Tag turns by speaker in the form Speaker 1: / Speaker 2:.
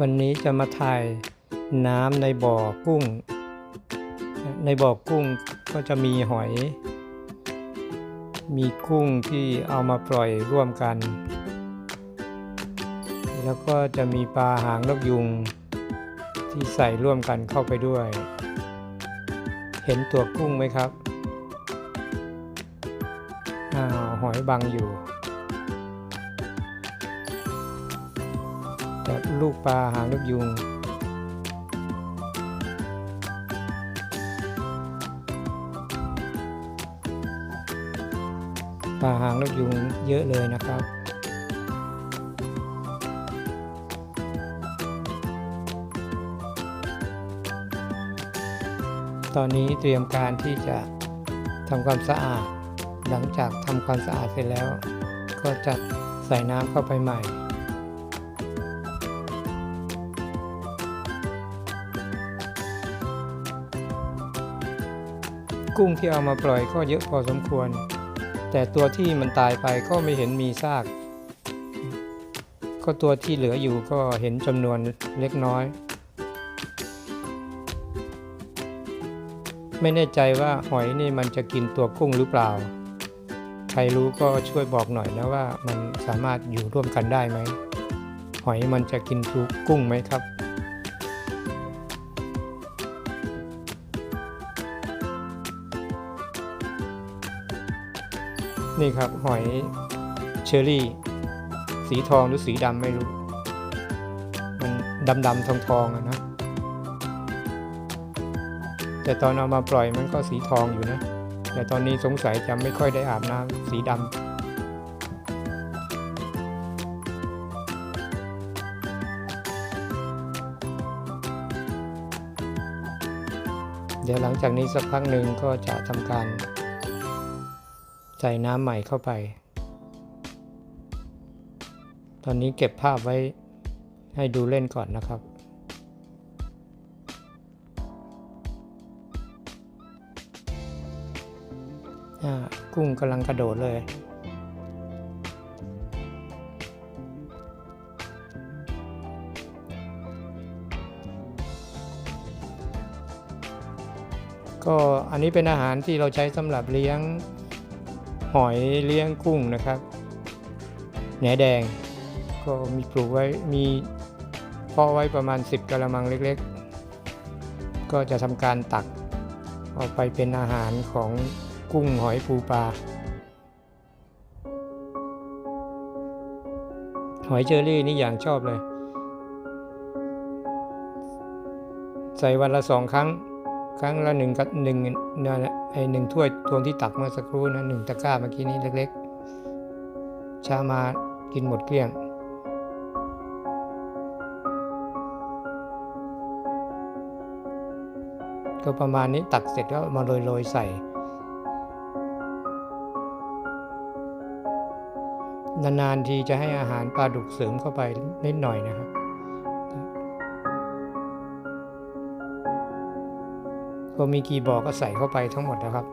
Speaker 1: วันนี้จะมาถ่ายน้ำในบ่อกุ้ง ในบ่อกุ้งก็จะมีหอย มีกุ้งที่เอามาปล่อยร่วมกัน แล้วก็จะมีปลาหางนกยุง ที่ใส่ร่วมกันเข้าไปด้วย เห็นตัวกุ้งไหมครับอ้าวหอยบังอยู่ แต่ลูกปลาหางนกยุง ปลาหางนกยุงเยอะเลยนะครับตอนนี้เตรียมการที่จะทำความสะอาด หลังจากทำความสะอาดเสร็จแล้ว ก็จะใส่น้ำเข้าไปใหม่ กุ้งที่เอามาปล่อยก็เยอะพอสมควร แต่ตัวที่มันตายไปก็ไม่เห็นมีซาก ก็ตัวที่เหลืออยู่ก็เห็นจำนวนเล็กน้อย ไม่แน่ใจว่าหอยนี่มันจะกินตัวกุ้งหรือเปล่า ใครรู้ก็ช่วยบอกหน่อยนะว่ามันสามารถอยู่ร่วมกันได้ไหมหอยมันจะกินทุกกุ้งไหมครับ นี่ครับหอยเชอรี่ สีทองหรือสีดำไม่รู้ มันดำดำทองทองอะนะ แต่ตอนเอามาปล่อยมันก็สีทองอยู่นะ แต่ตอนนี้สงสัยจะไม่ค่อยได้อาบน้ำสีดำเดี๋ยวหลังจากนี้สักพักหนึ่งก็จะทำการ ใส่น้ำใหม่เข้าไป ตอนนี้เก็บภาพไว้ให้ดูเล่นก่อนนะครับอ่ากุ้งกำลังกระโดดเลยก็อันนี้เป็นอาหารที่เราใช้สำหรับเลี้ยง หอยเลี้ยงกุ้งนะครับแหนแดง ก็มีปลูกไว้มีเพาะไว้ประมาณ 10กะละมังเล็กๆ ก็จะทำการตักออกไปเป็นอาหารของกุ้งหอยปูปลาหอยเจอรี่นี่อย่างชอบเลย ใส่วันละสองครั้ง ครั้งละหนึ่งกับหนึ่งนั่นไอหนึ่งถ้วยทวงที่ตักเมื่อสักครู่นะหนึ่งตะกร้าเมื่อกี้นี้เล็กๆ ชามากินหมดเกลี้ยง ก็ประมาณนี้ตักเสร็จก็มาโรยๆใส่ นานๆทีจะให้อาหารปลาดุกเสริมเข้าไปนิดหน่อยนะครับ ก็มีกี่บ่อก็ใส่เข้าไปทั้งหมดนะครับ